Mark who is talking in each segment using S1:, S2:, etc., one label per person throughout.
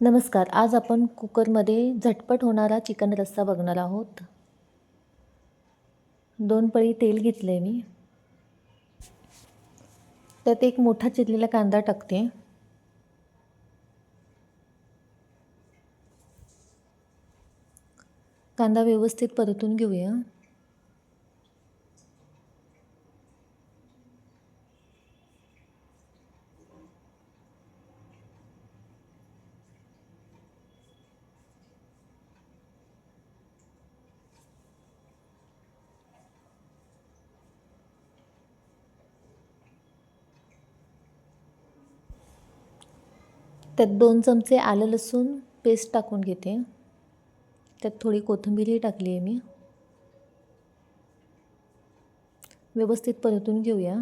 S1: नमस्कार आज आपण कुकरमध्ये झटपट होणारा चिकन रस्सा बघणार आहोत. दोन पळी तेल घेतलं आहे मी. त्यात एक मोठा चिरलेला कांदा टाकते. कांदा व्यवस्थित परतून घेऊया. त्यात दोन चमचे आलं लसूण पेस्ट टाकून घेते. त्यात थोडी कोथिंबीरही टाकली आहे मी. व्यवस्थित परतून घेऊया.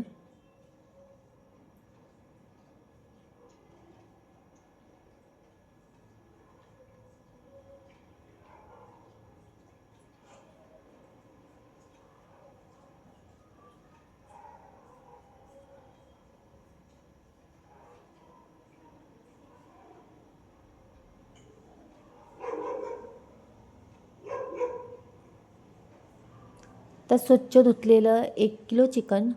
S1: त्यात स्वच्छ धुतलेलं एक किलो चिकन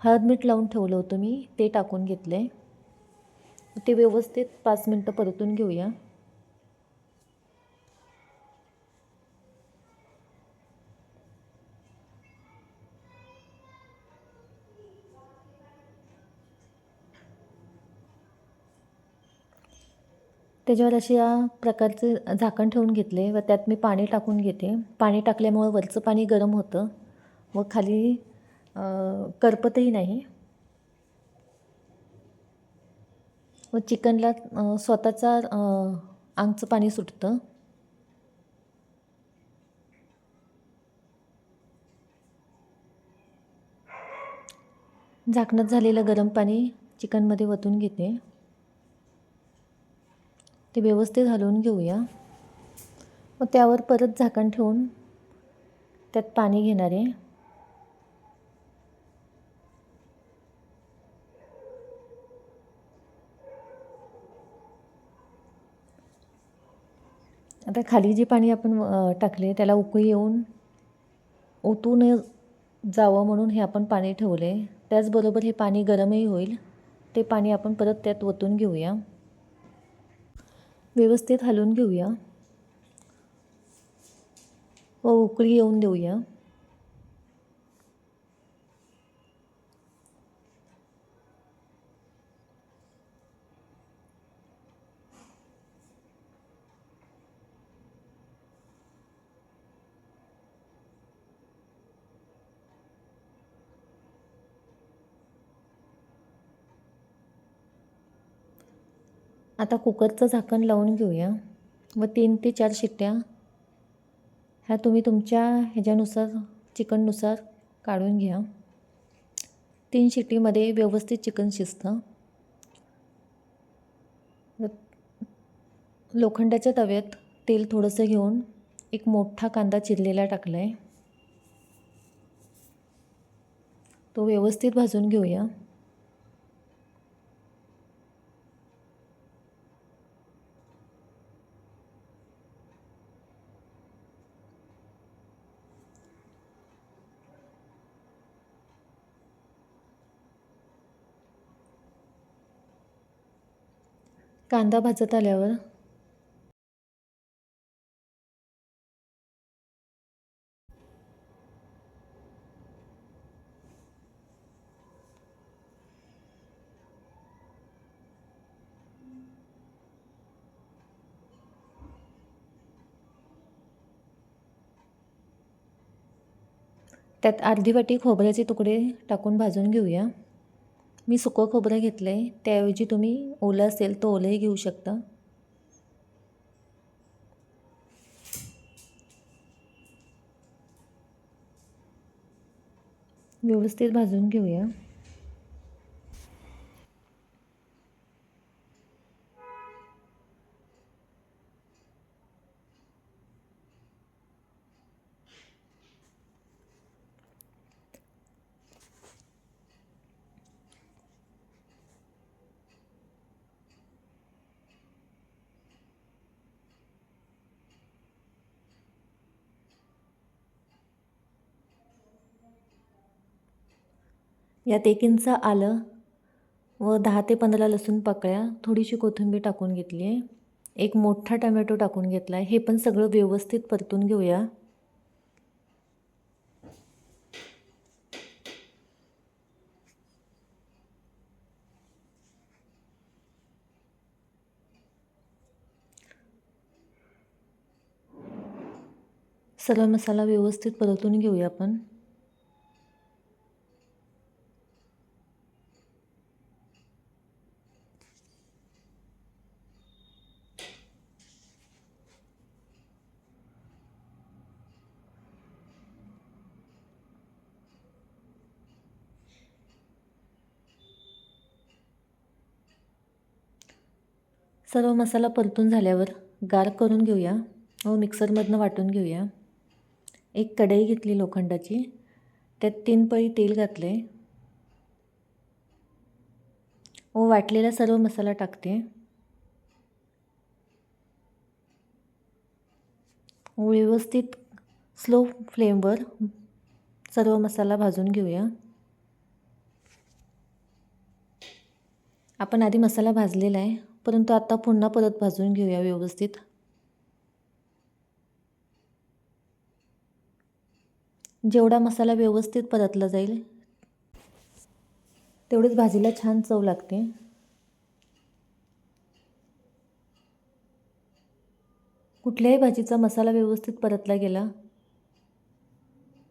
S1: हळद मीठ लावून ठेवलं होतं मी ते टाकून घेतलं. आहे ते व्यवस्थित पाच मिनटं परतून घेऊया. त्याच्यावर असे या प्रकारचे झाकण ठेवून घेतले व त्यात मी पाणी टाकून घेते. पाणी टाकल्यामुळं वरचं पाणी गरम होतं. व खाली करपतही नाही. व चिकनला स्वतःचा आंगचं पाणी सुटतं. झाकणत झालेलं गरम पाणी चिकनमध्ये वतून घेते. ते व्यवस्थित हलवून घेऊया. मग त्यावर परत झाकण ठेवून त्यात पाणी घेणार. आहे आता खाली जे पाणी आपण टाकले त्याला उकळी येऊन ओतू न जावं म्हणून हे आपण पाणी ठेवले. त्याचबरोबर हे पाणी गरमही होईल. ते पाणी आपण परत त्यात ओतून घेऊया. व्यवस्थित हलवून घेऊया. व उकळी येऊन देऊया. आता कुकरचं झाकण लावून घेऊया. व तीन ते चार शिट्ट्या ह्या तुम्ही तुमच्या ह्याच्यानुसार चिकननुसार काढून घ्या. तीन शिट्टीमध्ये व्यवस्थित चिकन शिजतं. लोखंडाच्या तव्यात तेल थोडंसं घेऊन एक मोठा कांदा चिरलेला टाकला आहे तो व्यवस्थित भाजून घेऊया. कांदा भाजत आल्यावर त्यात अर्धी वाटी खोबऱ्याचे तुकडे टाकून भाजून घेऊया. मी सुकं खोबरं घेतलं आहे त्याऐवजी तुम्ही ओलं असेल तर ओलंही घेऊ शकता. व्यवस्थित भाजून घेऊया. यात एक इंच आलं व दहा ते पंधरा लसूण पाकळ्या थोडीशी कोथिंबीर टाकून घेतली आहे. एक मोठा टमॅटो टाकून घेतला आहे हे पण सगळं व्यवस्थित परतून घेऊया. सर्व मसाला व्यवस्थित परतून घेऊया आपण. सर्व मसाला परतून झाल्यावर गार करून घेऊया व मिक्सरमधनं वाटून घेऊया. एक कढई घेतली लोखंडाची. त्यात तीन पळी तेल घातले. व वाटलेला सर्व मसाला टाकते. व्यवस्थित स्लो फ्लेमवर सर्व मसाला भाजून घेऊया. आपण आधी मसाला भाजलेला आहे. परंतु आता पुन्हा परत भाजून घेऊया व्यवस्थित. जेवढा मसाला व्यवस्थित परतला जाईल तेवढीच भाजीला छान चव लागते. कुठल्याही भाजीचा मसाला व्यवस्थित परतला गेला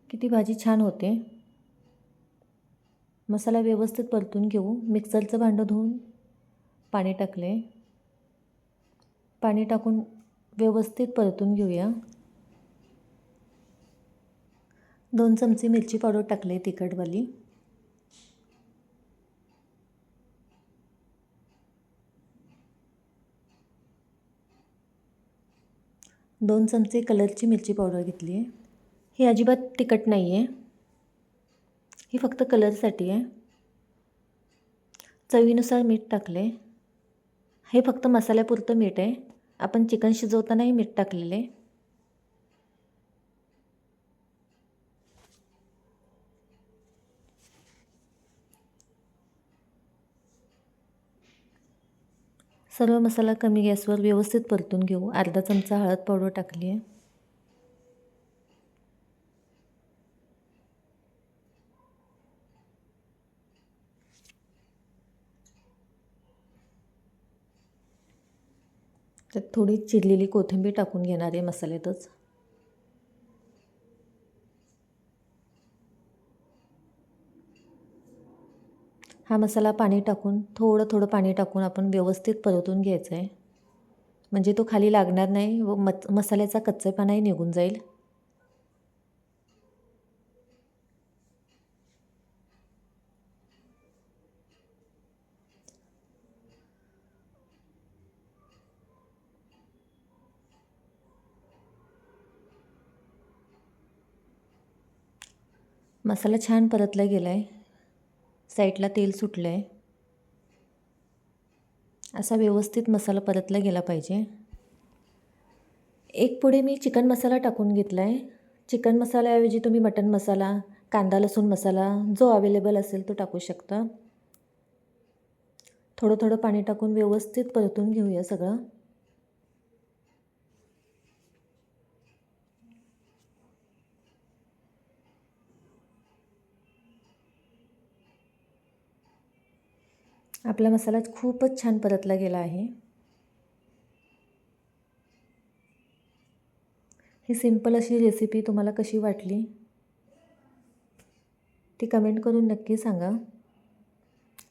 S1: की ती भाजी छान होते. मसाला व्यवस्थित परतून घेऊ मिक्सरचं भांडं धुवून पाणी टाकले. पाणी टाकून व्यवस्थित परतून घेऊया. दोन चमचे मिरची पावडर टाकले तिखटवाली. दोन चमचे कलरची मिरची पावडर घेतली आहे. ही अजिबात तिखट नाही आहे ही फक्त कलरसाठी आहे. चवीनुसार मीठ टाकले. हे फक्त मसाल्यापुरतं मीठ आहे. आपण चिकन शिजवतानाही मीठ टाकलेले सर्व मसाला कमी गॅसवर व्यवस्थित परतून घेऊ. अर्धा चमचा हळद पावडर टाकली आहे. त्यात थोडी चिरलेली कोथिंबीर टाकून घेणार आहे मसाल्यातच. हा मसाला पाणी टाकून थोडं थोडं पाणी टाकून आपण व्यवस्थित परतून घ्यायचं आहे म्हणजे तो खाली लागणार नाही व मत मसाल्याचा कच्चेपणाही निघून जाईल. मसाला छान परतला गेला आहे साईडला तेल सुटलं आहे असा व्यवस्थित मसाला परतला गेला पाहिजे. एक पुढे मी चिकन मसाला टाकून घेतला आहे चिकन मसाल्याऐवजी तुम्ही मटन मसाला कांदा लसूण मसाला जो अवेलेबल असेल तो टाकू शकता. थोडं थोडं पाणी टाकून व्यवस्थित परतून घेऊया सगळं. आपला मसाला खूपच छान परतला गेला आहे. ही सिंपल अशी रेसिपी तुम्हाला कशी वाटली? ती कमेंट करून नक्की सांगा.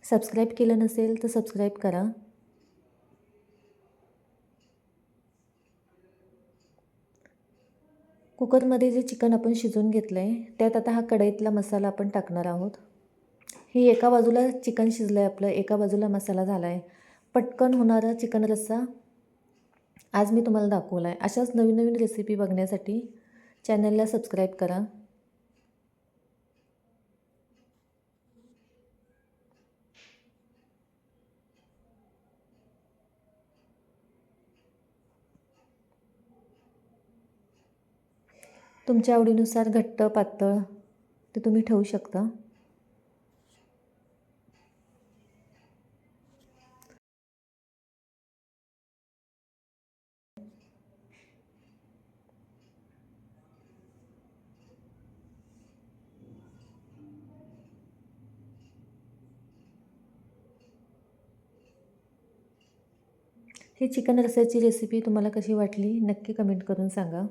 S1: सबस्क्राईब केलं नसेल तर सबस्क्राईब करा. कुकरमध्ये जे चिकन आपण शिजवून घेतलं आहे त्यात आता हा कढईतला मसाला आपण टाकणार आहोत. ही एका बाजूला चिकन शिजलं आहे आपलं एका बाजूला मसाला झाला आहे पटकन होणारा चिकन रस्सा आज मी तुम्हाला दाखवला आहे अशाच नवीन नवीन रेसिपी बघण्यासाठी चॅनलला सबस्क्राईब करा. तुमच्या आवडीनुसार घट्ट पातळ ते तुम्ही ठेवू शकता. ही चिकन रस्याची रेसिपी तुम्हाला कशी वाटली नक्की कमेंट करून सांगा.